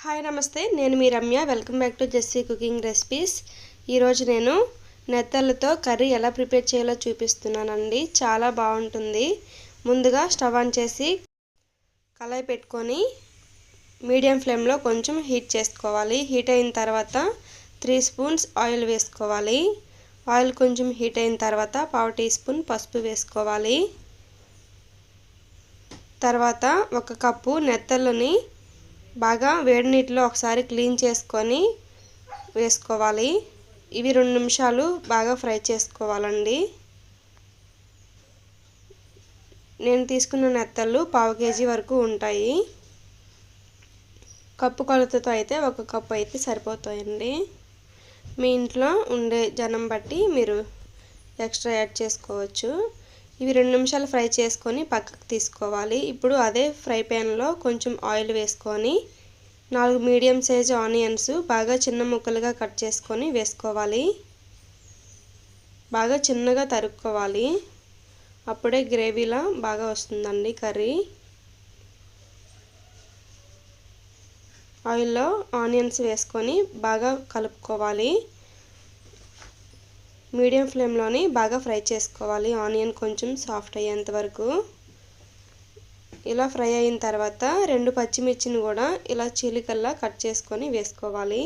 Hi నమస్తే. నేను మీ Ramya. Welcome back to Jessie cooking recipes. ఈరోజు నేను నెత్తళ్ళతో కర్రీ ఎలా ప్రిపేర్ చేయాలో చూపిస్తున్నానండి. చాలా బాగుంటుంది. ముందుగా స్టవ్ ఆన్ చేసి కళాయి పెట్టుకొని మీడియం ఫ్లేమ్లో కొంచెం హీట్ చేసుకోవాలి. హీట్ అయిన తర్వాత త్రీ స్పూన్స్ ఆయిల్ వేసుకోవాలి. ఆయిల్ కొంచెం హీట్ అయిన తర్వాత పావు టీ స్పూన్ పసుపు వేసుకోవాలి. తర్వాత ఒక కప్పు నెత్తళ్ళని బాగా వేడి నీటిలో ఒకసారి క్లీన్ చేసుకొని వేసుకోవాలి. ఇవి రెండు నిమిషాలు బాగా ఫ్రై చేసుకోవాలండి. నేను తీసుకున్న నెత్తళ్ళు పావు కేజీ వరకు ఉంటాయి. కప్పు కొలతతో అయితే ఒక కప్పు అయితే సరిపోతాయండి. మీ ఇంట్లో ఉండే జనం బట్టి మీరు ఎక్స్ట్రా యాడ్ చేసుకోవచ్చు. ఇవి రెండు నిమిషాలు ఫ్రై చేసుకొని పక్కకు తీసుకోవాలి. ఇప్పుడు అదే ఫ్రై ప్యాన్లో కొంచెం ఆయిల్ వేసుకొని నాలుగు మీడియం సైజ్ ఆనియన్స్ బాగా చిన్న ముక్కలుగా కట్ చేసుకొని వేసుకోవాలి. బాగా చిన్నగా తరుక్కోవాలి. అప్పుడే గ్రేవీలా బాగా వస్తుందండి కర్రీ. ఆయిల్లో ఆనియన్స్ వేసుకొని బాగా కలుపుకోవాలి. మీడియం ఫ్లేమ్లోని బాగా ఫ్రై చేసుకోవాలి. ఆనియన్ కొంచెం సాఫ్ట్ అయ్యేంత వరకు. ఇలా ఫ్రై అయిన తర్వాత రెండు పచ్చిమిర్చిని కూడా ఇలా చీలికల్లా కట్ చేసుకొని వేసుకోవాలి.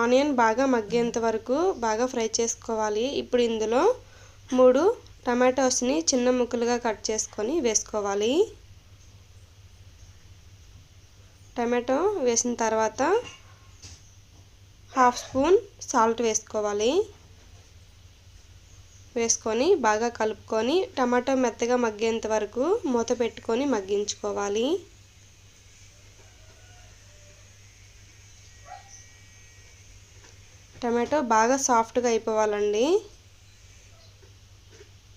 ఆనియన్ బాగా మగ్గేంత వరకు బాగా ఫ్రై చేసుకోవాలి. ఇప్పుడు ఇందులో మూడు టమాటోస్ని చిన్న ముక్కలుగా కట్ చేసుకొని వేసుకోవాలి. టమాటో వేసిన తర్వాత హాఫ్ స్పూన్ సాల్ట్ వేసుకోవాలి. వేసుకొని బాగా కలుపుకొని టమాటో మెత్తగా మగ్గేంత వరకు మూత పెట్టుకొని మగ్గించుకోవాలి. టమాటో బాగా సాఫ్ట్గా అయిపోవాలండి.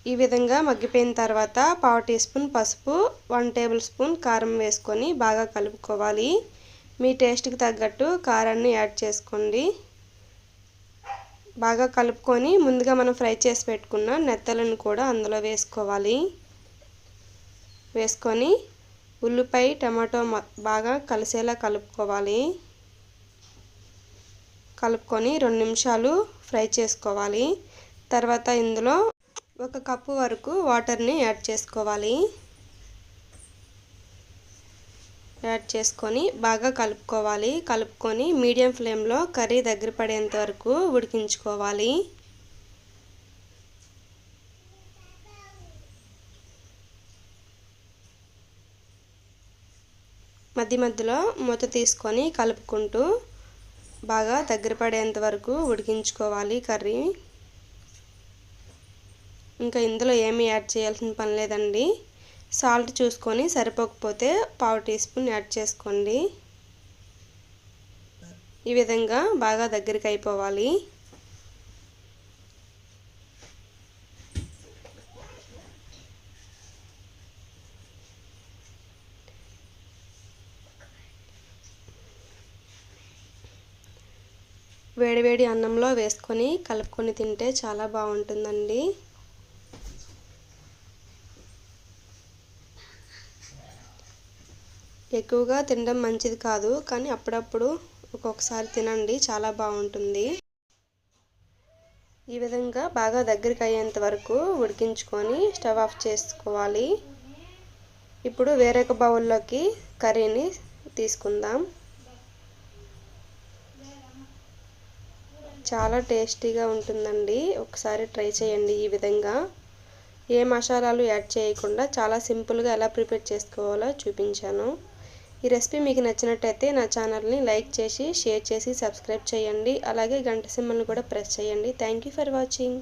ఈ విధంగా మగ్గిపోయిన తర్వాత పావు టీ స్పూన్ పసుపు వన్ టేబుల్ స్పూన్ కారం వేసుకొని బాగా కలుపుకోవాలి. మీ టేస్ట్కి తగ్గట్టు కారాన్ని యాడ్ చేసుకోండి. బాగా కలుపుకొని ముందుగా మనం ఫ్రై చేసి పెట్టుకున్న నెత్తలను కూడా అందులో వేసుకోవాలి. వేసుకొని ఉల్లిపాయ టమాటో బాగా కలిసేలా కలుపుకోవాలి. కలుపుకొని రెండు నిమిషాలు ఫ్రై చేసుకోవాలి. తర్వాత ఇందులో ఒక కప్పు వరకు వాటర్ని యాడ్ చేసుకోవాలి. యాడ్ చేసుకొని బాగా కలుపుకోవాలి. కలుపుకొని మీడియం ఫ్లేమ్లో కర్రీ దగ్గర పడేంత వరకు ఉడికించుకోవాలి. మధ్య మధ్యలో మూత తీసుకొని కలుపుకుంటూ బాగా దగ్గర పడేంత వరకు ఉడికించుకోవాలి కర్రీ. ఇంకా ఇందులో ఏమీ యాడ్ చేయాల్సిన పని లేదండి. సాల్ట్ చూసుకొని సరిపోకపోతే పావు టీ స్పూన్ యాడ్ చేసుకోండి. ఈ విధంగా బాగా దగ్గరికి అయిపోవాలి. వేడివేడి అన్నంలో వేసుకొని కలుపుకొని తింటే చాలా బాగుంటుందండి. ఎక్కువగా తినడం మంచిది కాదు కానీ అప్పుడప్పుడు ఒక్కొక్కసారి తినండి చాలా బాగుంటుంది. ఈ విధంగా బాగా దగ్గరికి అయ్యేంత వరకు ఉడికించుకొని స్టవ్ ఆఫ్ చేసుకోవాలి. ఇప్పుడు వేరొక బౌల్లోకి కర్రీని తీసుకుందాం. చాలా టేస్టీగా ఉంటుందండి. ఒకసారి ట్రై చేయండి ఈ విధంగా. ఏ మసాలాలు యాడ్ చేయకుండా చాలా సింపుల్గా ఎలా ప్రిపేర్ చేసుకోవాలో చూపించాను. ఈ రెసిపీ మీకు నచ్చినట్టయితే నా ఛానల్ని లైక్ చేసి షేర్ చేసి సబ్స్క్రైబ్ చేయండి. అలాగే గంట సింబల్ని కూడా ప్రెస్ చేయండి. Thank for watching.